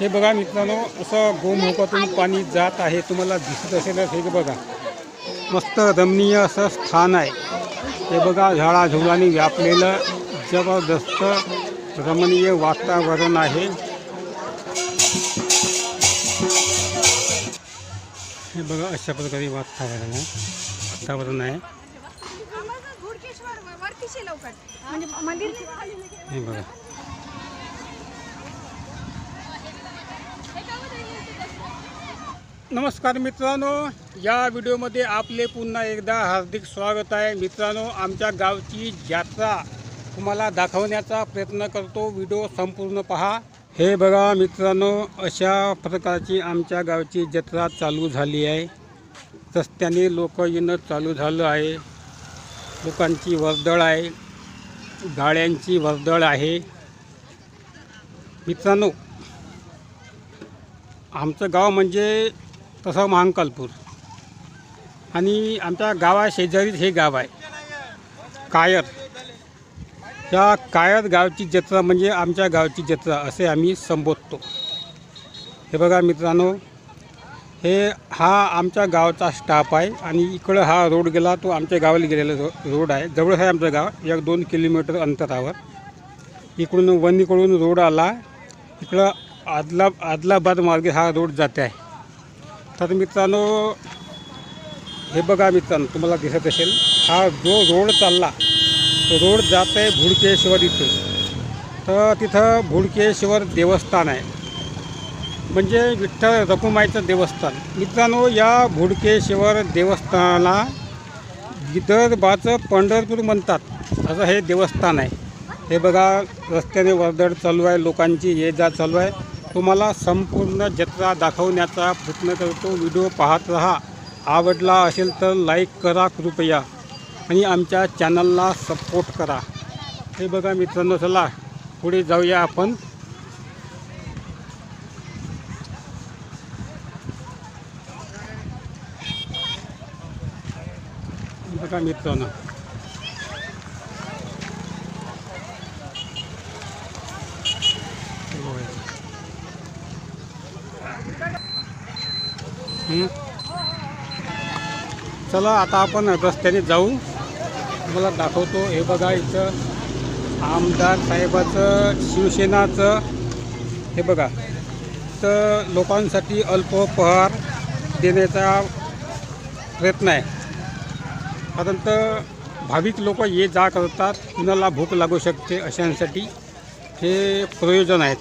हे बघा मित्रांनो असं गोमुखातून पाणी जात आहे तुम्हाला दिसत असेलच हे बघा. मस्त रमणीय असं स्थान आहे. हे बघा झाडाझुडाने व्यापलेलं जबरदस्त रमणीय वातावरण आहे. हे बघा अशा प्रकारे वातावरण आहे. वातावरण आहे. म्हणजे हे बघा. नमस्कार मित्रांनो या व्हिडिओमध्ये आपले पुन्हा एकदा हार्दिक स्वागत आहे. मित्रांनो आमच्या गावची यात्रा तुम्हाला दाखवण्याचा प्रयत्न करतो. व्हिडिओ संपूर्ण पहा. हे बघा मित्रांनो अशा प्रकारची आमच्या गावची जत्रा चालू झाली आहे. रस्त्याने लोक येणं चालू झालं आहे. लोकांची वर्दळ आहे. गाड्यांची वर्दळ आहे. मित्रांनो आमचं गाव म्हणजे तसं महांकालपूर. आणि आमच्या गावा शेजारीच हे गाव आहे. कायर. या कायर गावची जत्रा म्हणजे आमच्या गावची जत्रा असे आम्ही संबोधतो. हे बघा मित्रांनो हे हा आमच्या गावचा स्टाफ आहे आणि इकडं हा रोड गेला तो आमच्या गावाला गेलेला रो रोड आहे. जवळ आहे आमचं गाव एक दोन किलोमीटर अंतरावर. इकडून वनीकडून रोड आला. इकडं आदला आदलाबाद मार्गे हा रोड जाते आहे. तर मित्रांनो हे बघा मित्रांनो तुम्हाला दिसत असेल हा जो रोड चालला तो रोड जात आहे भुडकेश्वर इथून. तर तिथं भुडकेश्वर देवस्थान आहे. म्हणजे विठ्ठल रखुमाईचं देवस्थान. मित्रांनो या भुडकेश्वर देवस्थानाला विदर्भाचं पंढरपूर म्हणतात असं हे देवस्थान आहे. हे बघा रस्त्याने वर्दळ चालू आहे लोकांची ये जा चालू आहे. तुम्हाला संपूर्ण जत्रा दाखवण्याचा प्रयत्न करतो. व्हिडिओ पाहत रहा. आवडला असेल तर लाईक करा कृपया. आणि आमच्या चॅनलला सपोर्ट करा. हे बघा मित्रांनो चला पुढे जाऊया आपण. बघा मित्रांनो. चला आता आपण रस्त्याने जाऊ तुम्हाला दाखवतो. हे बघा इथं आमदार साहेबाचं शिवसेनाचं हे बघा. तर लोकांसाठी अल्पपहार देण्याचा प्रयत्न आहे. कारण तर भाविक लोक ये जा करतात. कुणाला भूक लागू शकते अशांसाठी हे प्रयोजन आहेत.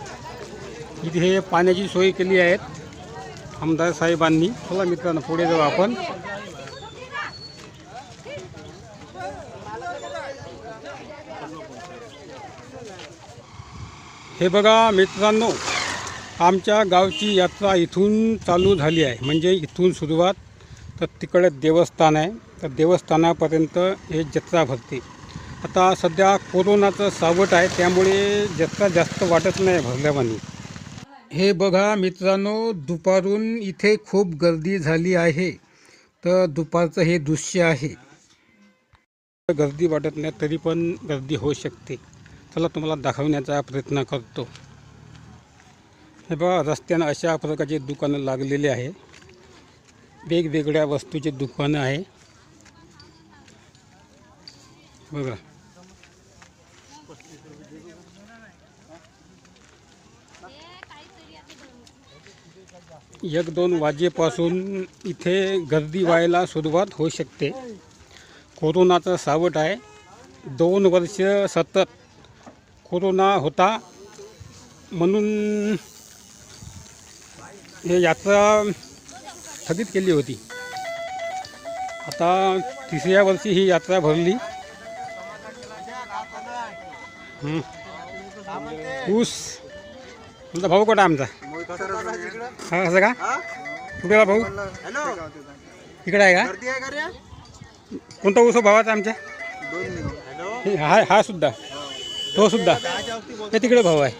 इथे हे पाण्याची सोय केली आहेत. आमदार साहेबांनी चला मित्रांनो पुढे जाऊ आपण. हे बघा मित्रांनो आमच्या गावची यात्रा इथून चालू झाली आहे. म्हणजे इथून सुरुवात तर तिकडे देवस्थान आहे. तर देवस्थानापर्यंत हे जत्रा भरते. आता सध्या कोरोनाचं सावट आहे त्यामुळे जत्रा जास्त वाटत नाही भरल्यावानी. हे बघा मित्रांनो दुपारून इथे खूप गर्दी झाली आहे. तर दुपारचं हे दृश्य आहे. गर्दी वाटत नाही तरी पण गर्दी होऊ शकते. चला तुम्हाला दाखवण्याचा प्रयत्न करतो. हे बघा रस्त्यानं अशा प्रकारचे दुकानं लागलेले आहे. वेगवेगळ्या वस्तूचे दुकानं आहे. बघा. एक दोन वाजेपासून इथे गर्दी व्हायला सुरुवात होऊ शकते. कोरोनाचं सावट आहे. दोन वर्ष सतत कोरोना होता म्हणून हे यात्रा स्थगित केली होती. आता तिसऱ्या वर्षी ही यात्रा भरली. ऊस. तुमचा भाऊ कोटा आमचा? हा असं का? कुठे आहे भाऊ? इकडे आहे का? गर्दी आहे का रे? कोणता ऊस हो भावाचा आमच्या? हे हा हा सुद्धा. तो सुद्धा. हे तिकडे भाऊ आहे.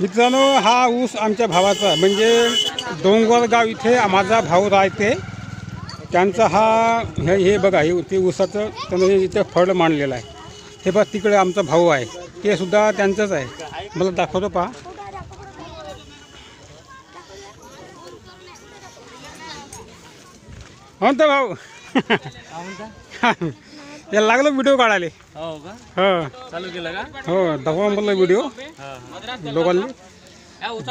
मित्रांनो हा ऊस आमच्या भावाचा म्हणजे डोंगरगाव इथे माझा भाऊ राहते. त्यांचा हा हे हे बघा हे ते ऊसाचं त्यानं इथे फळ मांडलेलं आहे. हे बघ तिकडे आमचा भाऊ आहे. ते सुद्धा त्यांचंच आहे. मला दाखवतो पहा. हो तर भाऊ. याला लागलं व्हिडिओ काढायला. हो का? हो. चालू केलं का? हो दाखवा म्हणलं व्हिडिओ लोकांनी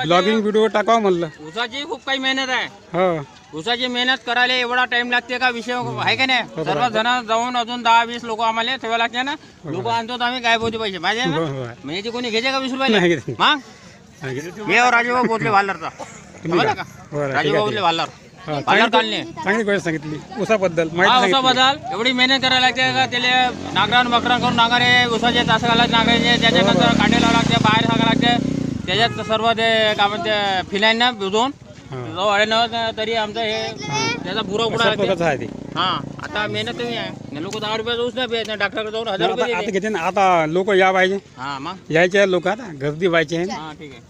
ब्लॉगिंग व्हिडिओ टाकावा म्हणलं. ऊसाची खूप काही मेहनत आहे. हो. ऊसाची मेहनत करायला एवढा टाइम लागते का? विषय आहे का नाही? सर्व जण जाऊन अजून दहा वीस लोक आम्हाला ठेवा लागते ना. लोक आणतो तर आम्ही काय बोलते पैसे. माहिती आहे ना? बरोबर. म्हणजे कोणी घ्यायचे का वीस नाही रुपये घेत. मग? घेत. राजूभाऊ बोलले वाल्लरचा तुम्ही समजलं का? बरं, ठीक आहे, हा, चांगली गोष्ट सांगितली. उसाबद्दल हा माहिती उसा सांगितली. बदल एवढी मेहनत करायला लागते का त्याला नागरान बकरान करून नांगरे उसाचे तास घालायचे नांगराचे त्याच्यानंतर लावा लागते बाहेर सांगा लागते. त्याच्यात सर्व ते काय म्हणते फिनाईन भिजवून हा. जो अडे तरी आमचं हे त्याचा बुरा बुडा अशा लागते. प्रकारचं आहे ते. हा आता मेहनत तुम्ही आहे. लोक दहा रुपये ऊस नाही पेत नाही डॉक्टरकडे जाऊन हजार आता रुपये आता देते. घेते ना आता लोक या पाहिजे. हा मग? यायचे लोक आता गर्दी व्हायची आहे. ना हा ठीक आहे.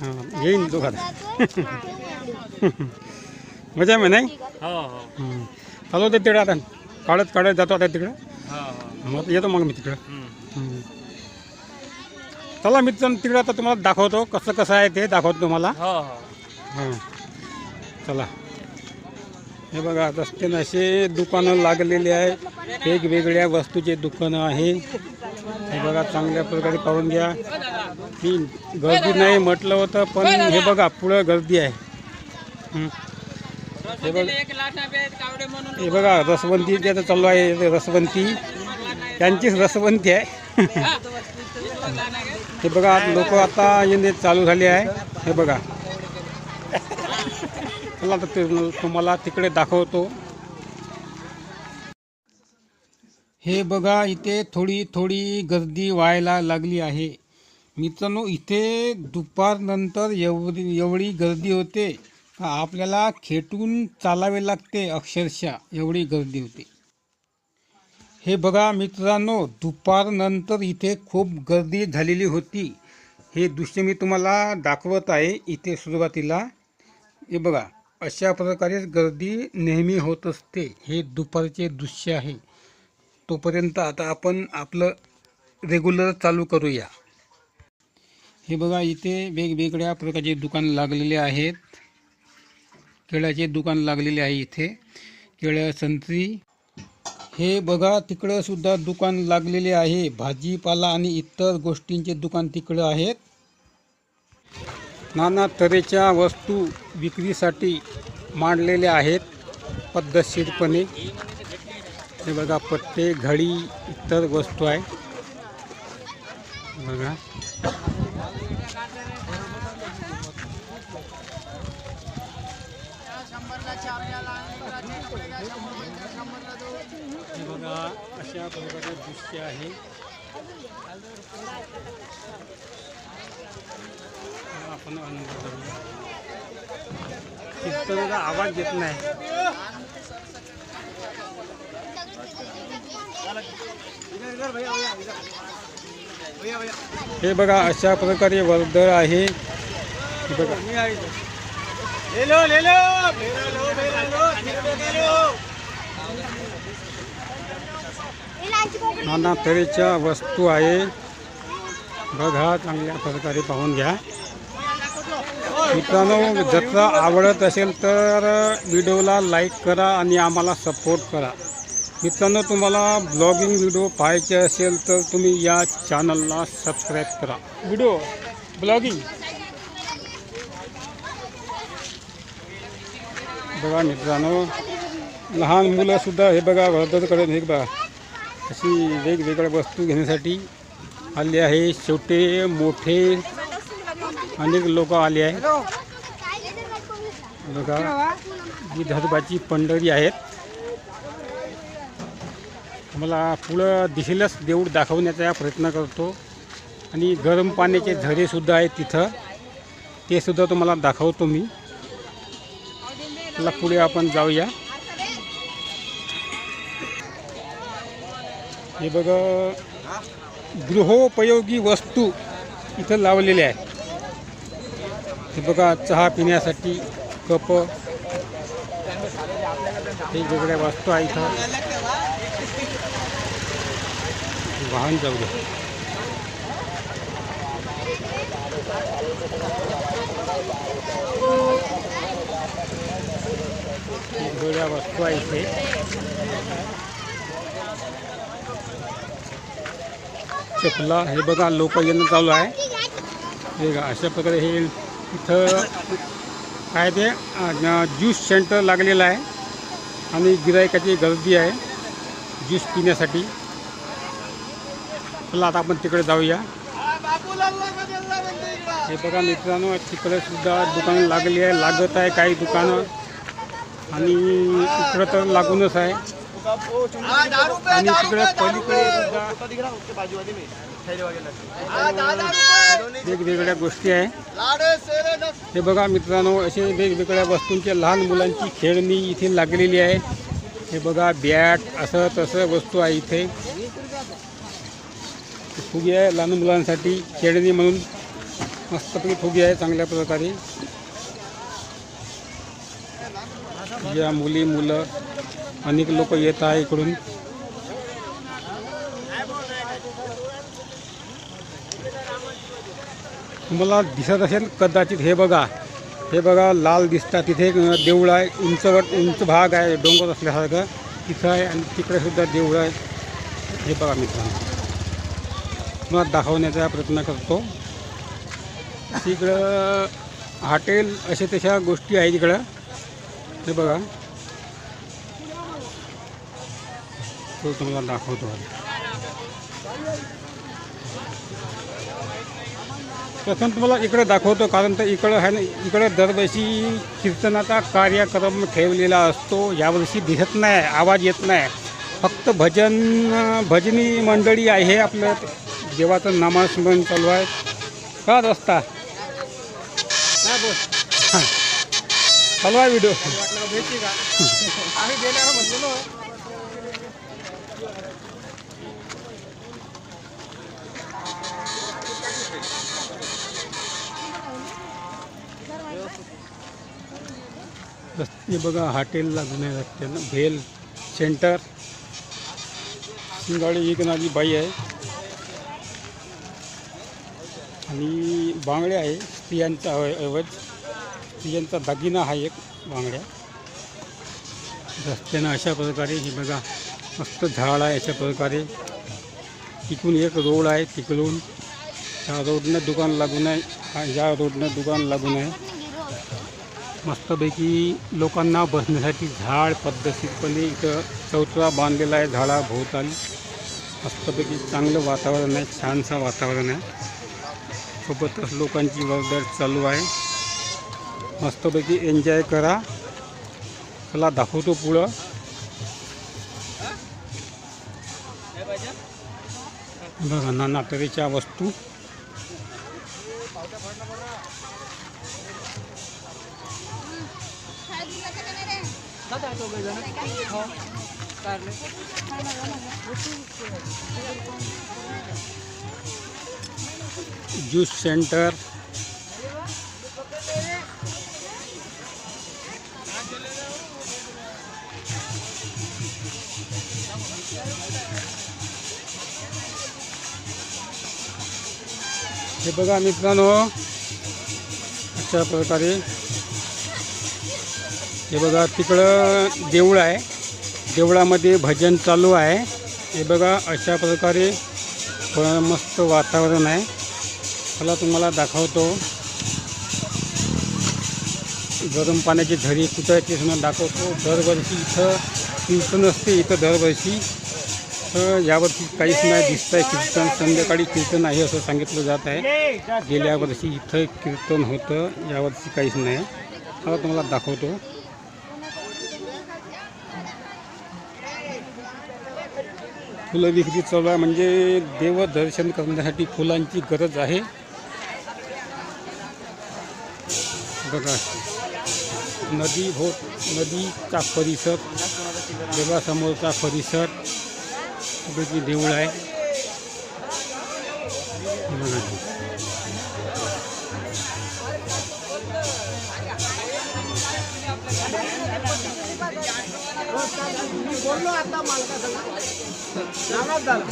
हा, येईन लोक आता. मजा आहे नाही हो हो. चालू ते तिकडे आता. काढत काढत जातो आता तिकडं. हो हो. मग येतो मग मी तिकडं. चला मी तर तिकडं आता तुम्हाला दाखवतो कसं कसं आहे ते दाखवतो तुम्हाला. हो हो. हां चला. हे बघा रस्त्यानं असे दुकानं लागलेले आहे. वेगवेगळ्या वस्तूचे दुकानं आहे. हे बघा चांगल्या प्रकारे पाहून घ्या. मी गर्दी नाही म्हटलं होतं पण हे बघा पुढं गर्दी आहे. हं. हे बघ. हे बघा रसवंती ज्याचं चालू आहे रसवंती. त्यांचीच रसवंती आहे. हे बघा लोक आता येणे चालू झाले आहे. हे बघा. चला आता ते तुम्हाला तिकडे दाखवतो. हे बघा इथे थोडी थोडी गर्दी व्हायला लागली आहे. मित्रांनो इथे दुपारनंतर एवढी एवढी गर्दी होते. आपल्याला खेटून चालावे लागते अक्षरशः एवढी गर्दी होती. हे बघा मित्रांनो दुपारनंतर इथे खूप गर्दी झालेली होती. हे दृश्य मी तुम्हाला दाखवत आहे इथे सुरुवातीला. हे बघा अशा प्रकारे गर्दी नेहमी होत असते. हे दुपारचे दृश्य आहे. तोपर्यंत आता आपण आपलं रेग्युलर चालू करूया. हे बघा इथे वेगवेगळ्या प्रकारचे दुकान लागलेले आहेत. केळ्याचे दुकान लागलेले आहे इथे. केळ्या संत्री. हे बघा तिकडं सुद्धा दुकान लागलेले आहे. भाजीपाला आणि इतर गोष्टींचे दुकान तिकडं आहेत. नाना तऱ्हेच्या वस्तू विक्रीसाठी मांडलेल्या आहेत पद्धतशीरपणे. हे बघा पट्टे घडी इतर वस्तू आहे. बघा. पहा अशा प्रकारे दृश्य आहे. आपण अनुभव करूया. कीर्तनाचा आवाज येत नाही. हे बघा अशा प्रकारे वर्दळ आहे. हे बघा. नाना तऱ्हेच्या वस्तू आहे. बघा चांगल्या प्रकारे पाहून घ्या. मित्रांनो जत्रा आवडत असेल तर व्हिडिओला लाईक करा आणि आम्हाला सपोर्ट करा. मित्रांनो तुम्हाला ब्लॉगिंग व्हिडिओ पाहायचे असेल तर तुम्ही या चॅनलला सबस्क्राईब करा. व्हिडिओ ब्लॉगिंग बघा मित्रांनो लहान मुलंसुद्धा हे बघा वर्धत हे बघा. अशी वेगवेगळ्या वस्तू घेण्यासाठी आले आहे. छोटे मोठे अनेक लोक आले आहे बघा विदर्भाची पंढरी आहेत. मला पुढं दिसेलच देऊळ दाखवण्याचा प्रयत्न करतो. आणि गरम पाण्याचे झरेसुद्धा आहेत तिथं. ते सुद्धा तुम्हाला दाखवतो मी. चला पुढे आपण जाऊया. बघा, गृहोपयोगी वस्तू इथं लावलेल्या चहा कप, वेगवेगळ्या वस्तू आहे इथं. वाहन जाऊ वेगवेगळ्या वस्तू इथे चपला. हे बघा लोक येणं चालू आहे. हे बघा अशा प्रकारे हे इथं काय ते ज्यूस सेंटर लागलेलं आहे. आणि गिरायकाची गर्दी आहे ज्यूस पिण्यासाठी. चला आता आपण तिकडे जाऊया. हे बघा मित्रांनो तिकडे सुद्धा दुकानं लागली आहे लागत आहे काही दुकानं. आणि इकडं तर लागूनच आहे. आणि तिकडे पलीकडे सुद्धा वेगवेगळ्या गोष्टी आहे. हे बघा मित्रांनो असे वेगवेगळ्या वस्तूंच्या लहान मुलांची खेळणी इथे लागलेली आहे. हे बघा बॅट असं तसं वस्तू आहे इथे. फुगे आहे लहान मुलांसाठी खेळणी म्हणून मस्तपैकी फुगे आहे चांगल्या प्रकारे. या मुली मुलं. अनेक लोक येत आहे इकडून. तुम्हाला दिसत असेल कदाचित हे बघा. हे बघा लाल दिसतात. तिथे एक देऊळ आहे. उंचवर उंच भाग आहे. डोंगर असल्यासारखं. तिथं आहे आणि तिकडेसुद्धा देऊळ आहे. हे बघा मित्रांनो. तुम्हाला दाखवण्याचा प्रयत्न करतो. तिकडं हॉटेल अशा तशा गोष्टी आहेत तिकडं हे बघा. तो तुम्हाला दाखवतो प्रथम तुम्हाला इकडे दाखवतो कारण तर इकडं आहे ना इकडे दरवर्षी कीर्तनाचा कार्यक्रम ठेवलेला असतो. यावर्षी दिसत नाही आवाज येत नाही. फक्त भजन भजनी मंडळी आहे आपलं. देवाचं नामस्मरण चालू आहे. का रस्ता? काय बोल. हां. चालू आहे व्हिडिओ. हे बघा हॉटेल लागून आहे रस्त्यानं. भेल सेंटर. शिंगाळी एक नाजी बाई आहे. आणि बांगड्या आहे स्त्रियांचा ऐवज स्त्रियांचा दागिना हा एक बांगड्या. रस्त्यानं अशा प्रकारे हे बघा मस्त झाड आहे अशा प्रकारे. तिकडून एक रोड आहे तिकडून. त्या रोडनं दुकान लागून आहे. या रोडनं दुकान लागून आहे. मस्तपैकी लोकांना बसण्यासाठी झाड पद्धतशीरपणे इथं चौचरा बांधलेला आहे झाडाभोवताली मस्तपैकी चांगलं वातावरण आहे छानसं वातावरण आहे. सोबतच लोकांची वर्दळ चालू आहे. मस्तपैकी एन्जॉय करा. चला दाखवतो पुढं. बघा नाना तऱ्हेच्या वस्तू. Juice centre. हे बघा मित्रांनो अशा प्रकारे हे बघा तिकडं देऊळ आहे. देवळामध्ये भजन चालू आहे. हे बघा अशा प्रकारे मस्त वातावरण आहे. मला तुम्हाला दाखवतो. गरम पाण्याची झरी कुठं आहे ते सुद्धा दाखवतो. दरवर्षी इथं कीर्तन असते इथं दरवर्षी. तर यावर्षी काहीच नाही दिसत आहे कीर्तन. संध्याकाळी कीर्तन आहे असं सांगितलं जात आहे. गेल्या वर्षी इथं कीर्तन होतं यावर्षी काहीच नाही. मला तुम्हाला दाखवतो. फुलं विक्री चालू आहे. म्हणजे देवदर्शन करण्यासाठी फुलांची गरज आहे. बघा. नदी भो नदीचा परिसर देवासमोरचा परिसर. देऊळ आहे.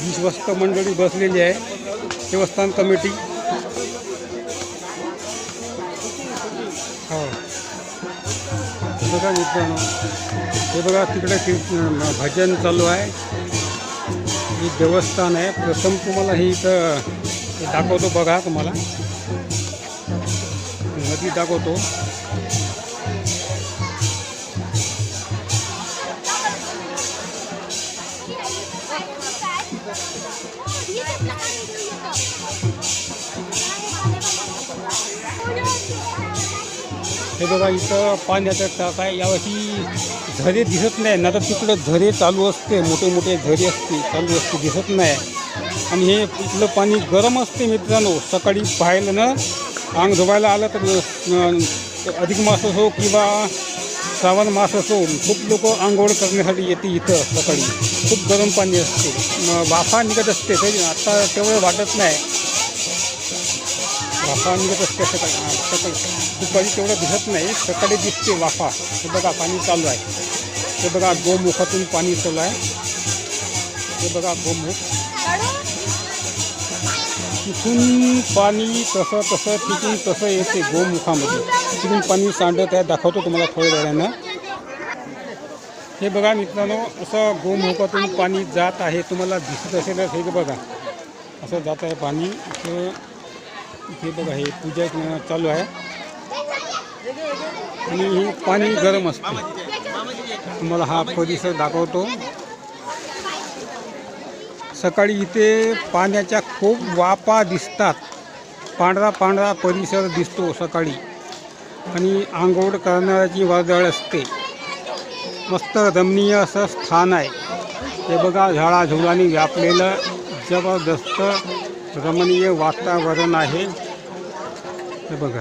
वीस वाजता मंडळी बसलेली आहे. देवस्थान कमिटी. हो. बघा मित्रांनो. हे बघा तिकडे भजन चालू आहे. ही देवस्थान आहे. प्रथम तुम्हाला ही इथं दाखवतो बघा तुम्हाला. नदी दाखवतो. हे बघा इथं पाण्याचा टाक आहे. यावर्षी झरे दिसत नाही. ना तर तिकडं झरे चालू असते. मोठे मोठे झरे असते चालू असते दिसत नाही. आणि हे इथलं पाणी गरम असते मित्रांनो. सकाळी पाहिलं ना अंग धुवायला आलं तर अधिक मास असो किंवा श्रावण मास असो खूप लोक आंघोळ करण्यासाठी येते इथं सकाळी. खूप गरम पाणी असते. वाफा निघत असते. तरी आता तेवढं वाटत नाही. वाफा निघत असते सकाळी. सकाळी. दुपारी तेवढं दिसत नाही. सकाळी दिसते वाफा. हे बघा पाणी चालू आहे. ते बघा गोमुखातून पाणी चालू आहे. हे बघा गोमुख. तिथून पाणी तसं तसं तिथून तसं येते गोमुखामध्ये. तिथून पाणी सांडत आहे दाखवतो तुम्हाला थोड्या वेळानं. हे बघा मित्रांनो असं गोमुखातून पाणी जात आहे तुम्हाला दिसत असेलच हे बघा. असं जात आहे पाणी. हे बघा हे पूजा चालू आहे. आणि हे पाणी गरम असते. तुम्हाला हा परिसर दाखवतो. सकाळी इथे पाण्याच्या खूप वापा दिसतात. पांढरा पांढरा परिसर दिसतो सकाळी. आणि आंघोळ करणाऱ्याची वर्दळ असते. मस्त रमणीय असं स्थान आहे. हे बघा झाडाझुडांनी व्यापलेलं जबरदस्त रमणीय वातावरण आहे. हे बघा.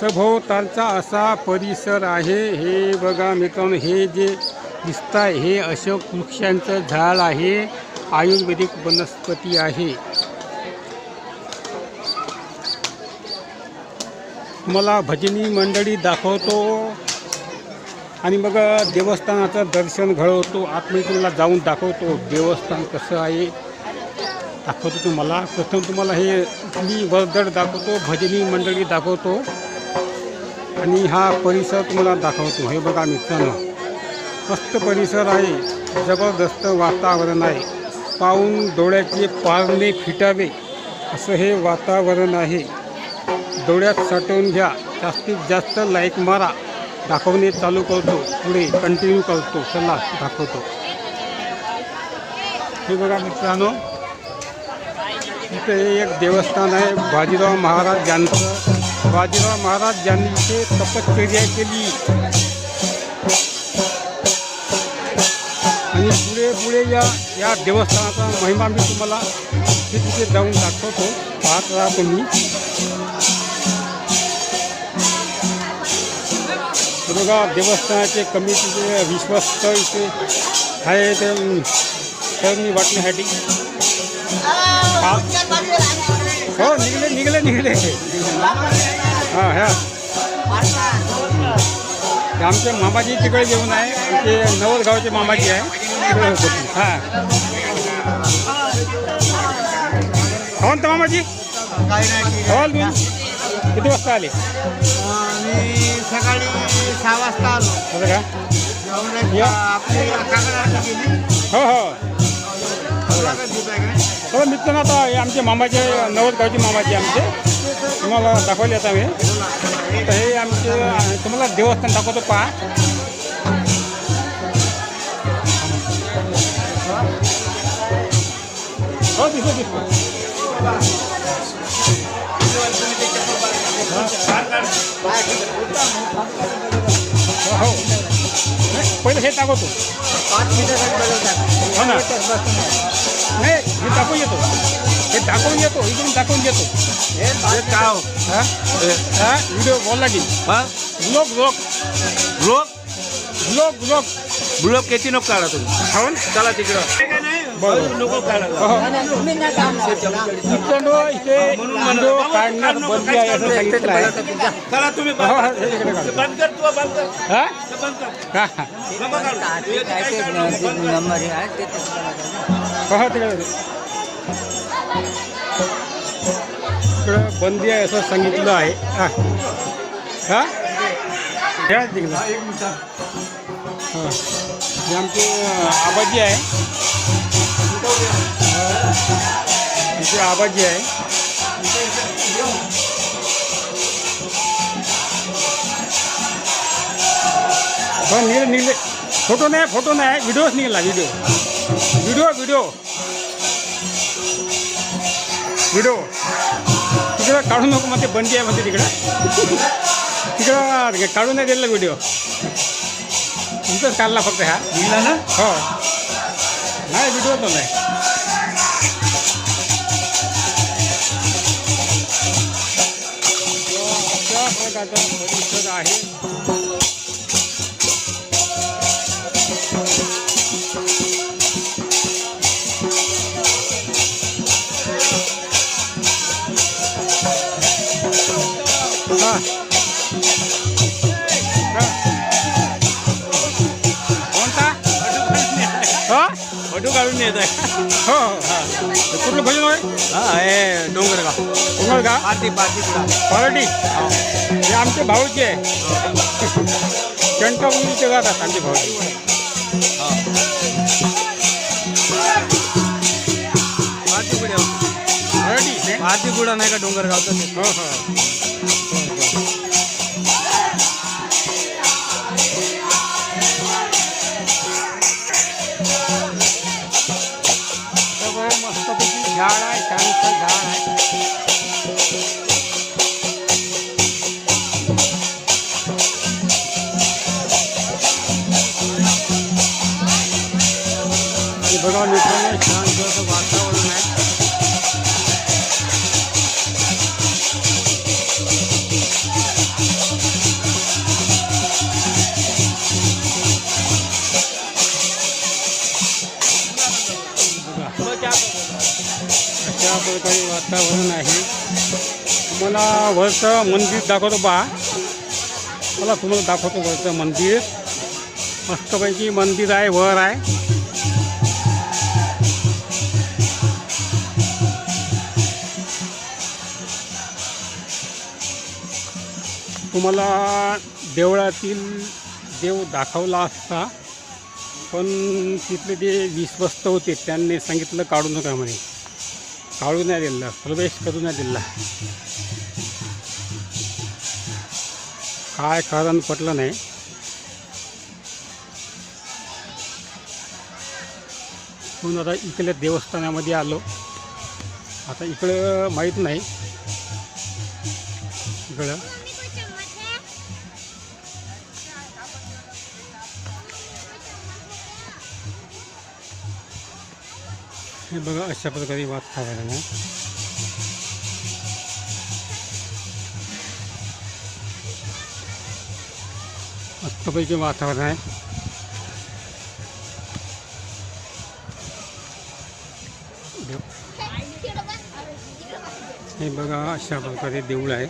सभोवतालचा असा परिसर आहे. हे बघा मित्रांनो हे जे दिसत आहे हे अशोक वृक्षांचं झाड आहे. आयुर्वेदिक वनस्पती आहे. मला भजनी मंडळी दाखवतो. आणि मग देवस्थानाचं दर्शन घडवतो. आतमध्ये तुम्हाला जाऊन दाखवतो. देवस्थान कसं आहे? दाखवतो तुम्हाला. प्रथम तुम्हाला हे मी वर्दळ दाखवतो. भजनी मंडळी दाखवतो. आणि हा परिसर तुम्हाला दाखवतो. हे बघा मित्रांनो. मस्त परिसर आहे. जबरदस्त वातावरण आहे. पाहून डोळ्याचे पारणे फिटावे असं हे वातावरण आहे. डोळ्यात साठवून घ्या. जास्तीत जास्त लाईक मारा. दाखवणे चालू करतो. पुढे कंटिन्यू करतो. चला दाखवतो. हे बघा मित्रांनो इथे एक देवस्थान आहे. बाजीराव महाराज यांचं. बाजीराव महाराज यांनी इथे तपश्चर्या केली. त्यामुळे या या देवस्थानाचा महिमा मी तुम्हाला तिथे जाऊन दाखवतो. पाहत राहा तुम्ही बघा देवस्थानाचे कमिटीचे विश्वस्त इथे आहे ते करणी वाटण्यासाठी. हा. हो निघले निघले निघले. हां ह्या आमचे मामाजी तिकडे येऊन आहे. ते नवलगावचे मामाजी आहे. हां. हो ना मामाजी? हॉल नाही तुम्ही किती वाजता आले? मी सकाळी सहा वाजता आलो का? या. आपली गेली हो हो. मुलाखत घेत आहे का मित्रांनो आता हे आमचे मामाचे नवलगावचे मामाचे आमचे. तुम्हाला दाखवले आता मी. तर हे आमचे तुम्हाला देवस्थान दाखवतो पहा. हो दिसतो दिसतो हो हो नाही, पहिले हे दाखवतो पाच मिनिटासाठी बोलवतात हो ना नाही हे दाखवून येतो हे दाखवून येतो इकडून दाखवून येतो हे काय हा हा व्हिडिओ बोलला की हा blog blog block blog blog block किती नको काढा तुम्ही हो ना चला तिकडं बरं नको काढा हो हो मित्रांनो इथे व्हिडिओ काढण्यात बंदी आहे असं सांगितलं आहे चला तुम्ही हो, हो, हे इकडे काढा. बंद कर तू बंद कर हा बंद कर हा नको काढू. हो हो तिकडे इकडं बंदी आहे असं सांगितलं आहे हा हा घ्या तिकडं हां हे आमचे आबाजी आहे आमचे आबाजी आहे. पण निघले फोटो नाही फोटो नाही व्हिडिओच निघाला व्हिडिओ. Video video. व्हिडिओ. तिकडं काढू नको म्हणते बंदी आहे म्हणते तिकडं. तिकडं काढू नाही दिलेला व्हिडिओ. तुमचाच काढला फक्त हा. निघला ना हो. नाही व्हिडिओ तो काढून येत आहे हो हो. हे कुठलं भजन होय? हा हे डोंगरगाव. का पार्टी पार्टी पार्टी? हे. आमचे भाऊचे आहे. चंटामुलीचे गातात आमचे भाऊचे पार्टी पुढे पार्टी नाही का डोंगरगावचं. हो हो. आहे काही वातावरण आहे. मला वरचं मंदिर दाखवतो बा. मला तुम्हाला दाखवतो वरचं मंदिर. मस्तपैकी मंदिर आहे वर आहे. तुम्हाला देवळातील देव दाखवला असता पण तिथले जे विश्वस्त होते त्यांनी सांगितलं काढू नका म्हणे. काढू नाही दिला प्रवेश करू नाही दिला काय कारण पटलं नाही म्हणून आता इकडल्या देवस्थानामध्ये आलो आता इकडं माहीत नाही इकडं हे बघा अशा प्रकारे वातावरण आहे मस्तपैकी वातावरण आहे. हे बघा अशा प्रकारे देऊळ आहे.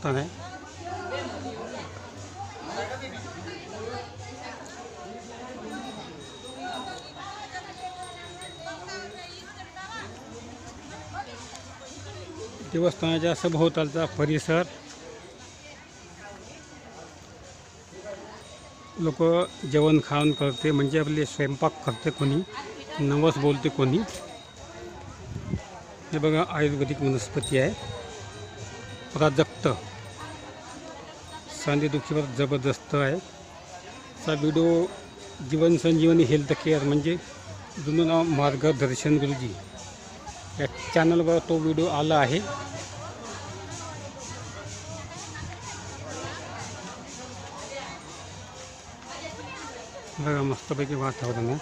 सकता है आहे देवस्थानाच्या सभोवतालचा परिसर. लोक जेवण खावण करते म्हणजे आपले स्वयंपाक करते कोणी नवस बोलते कोणी. हे बघा आयुर्वेदिक वनस्पती आहे. प्राजक्त सांधेदुखीवर जबरदस्त आहे. चा video Jeevan Sanjeevani health care म्हणजे जुनं नाव मार्गदर्शन गुरुजी. या चॅनलवर तो व्हिडिओ आला आहे. बघा मस्तपैकी वातावरण आहे.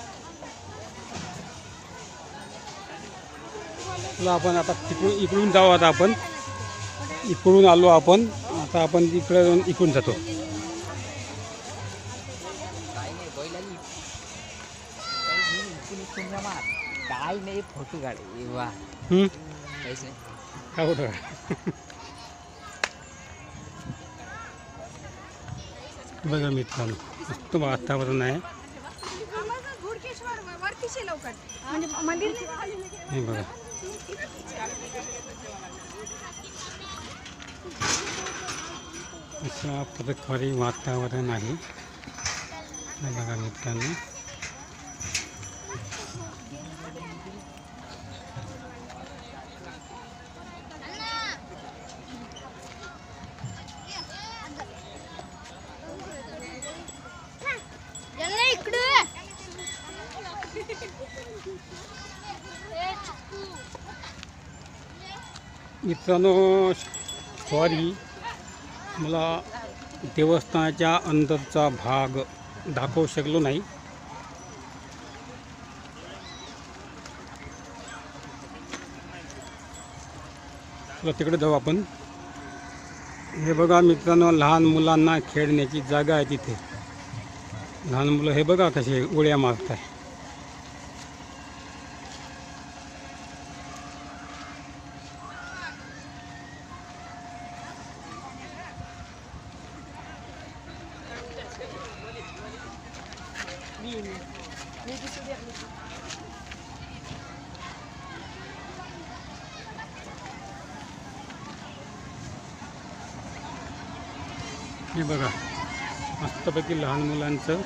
आपण आता तिकडून इकडून जाऊ आता आपण. इकडून आलो आपण. आता आपण इकडे जाऊन इकडून जातो. काय नाही फोटो काढ. वा. हं? काय होतं? बघा मित्रांनो मस्त वातावरण आहे. घोडकेश्वर व- वरतीचे लवकर म्हणजे मंदिर नाही खाली नाही. हे बघा अशा प्रकारे वातावरण आहे हे बघा मित्रांनो मित्रांनो सॉरी मला देवस्थानाच्या अंदरचा भाग दाखवू शकलो नाही. तिकडे जाऊ आपण. हे बघा मित्रांनो लहान मुलांना खेळण्याची जागा आहे तिथे. लहान मुलं हे बघा कसे उड्या मारत आहे हे बघा मस्तपैकी लहान मुलांचं.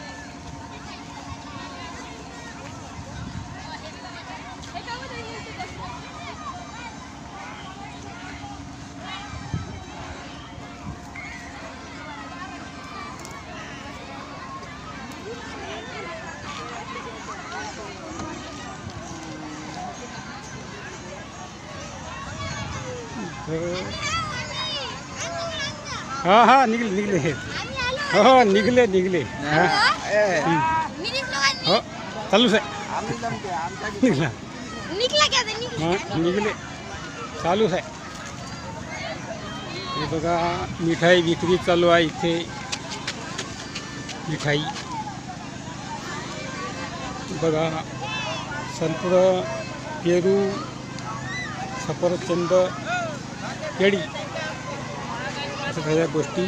हा हा निघले निघले. हो हो निघले निघले. हा. हो चालूच आहे निघला. हा चालूच आहे हे बघा मिठाई विक्री चालू आहे इथे. मिठाई. बघा संत्र पेरू सफरचंद केळी. अशा सगळ्या गोष्टी.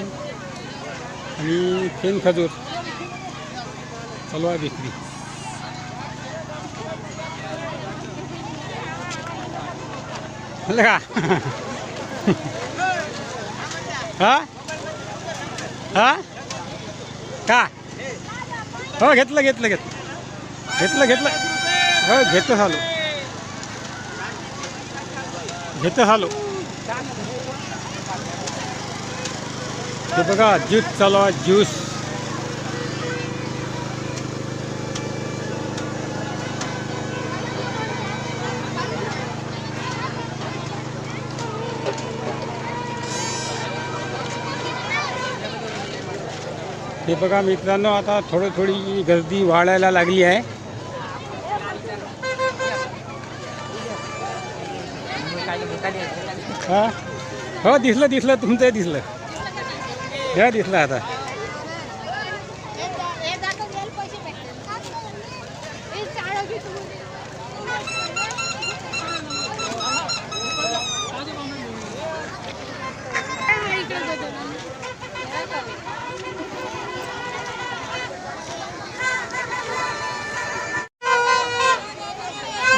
आणि फेन खजूर. चालू आहे विक्री. झालं का? हा? हा? का? हो घेतलं घेतलं घेतलं. घेतलं घेतलं. हो घेतो झालो. घेतो झालो. ते बघा ज्यूस चालू आहे ज्यूस. हे बघा मित्रांनो आता थोडी थोडी गर्दी वाढायला लागली आहे. हा? हो दिसलं दिसलं तुमचं दिसलं. द्या दिसला आता.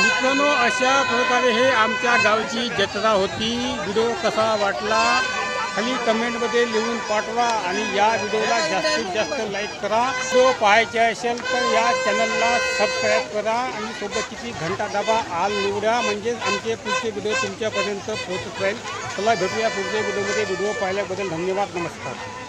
मित्रांनो अशा प्रकारे हे आमच्या गावची जत्रा होती. व्हिडिओ कसा वाटला? खाली कमेंटमध्ये लिहून पाठवा आणि या व्हिडिओला जास्तीत जास्त लाईक करा. जो पाहायचे असेल तर या चॅनलला सबस्क्राईब करा आणि सोबत किती घंटा दाबा आल निवडा. म्हणजेच आमचे पुढचे व्हिडिओ तुमच्यापर्यंत पोहोचत राहील चला भेटूया पुढच्या व्हिडिओमध्ये. व्हिडिओ पाहिल्याबद्दल धन्यवाद. नमस्कार.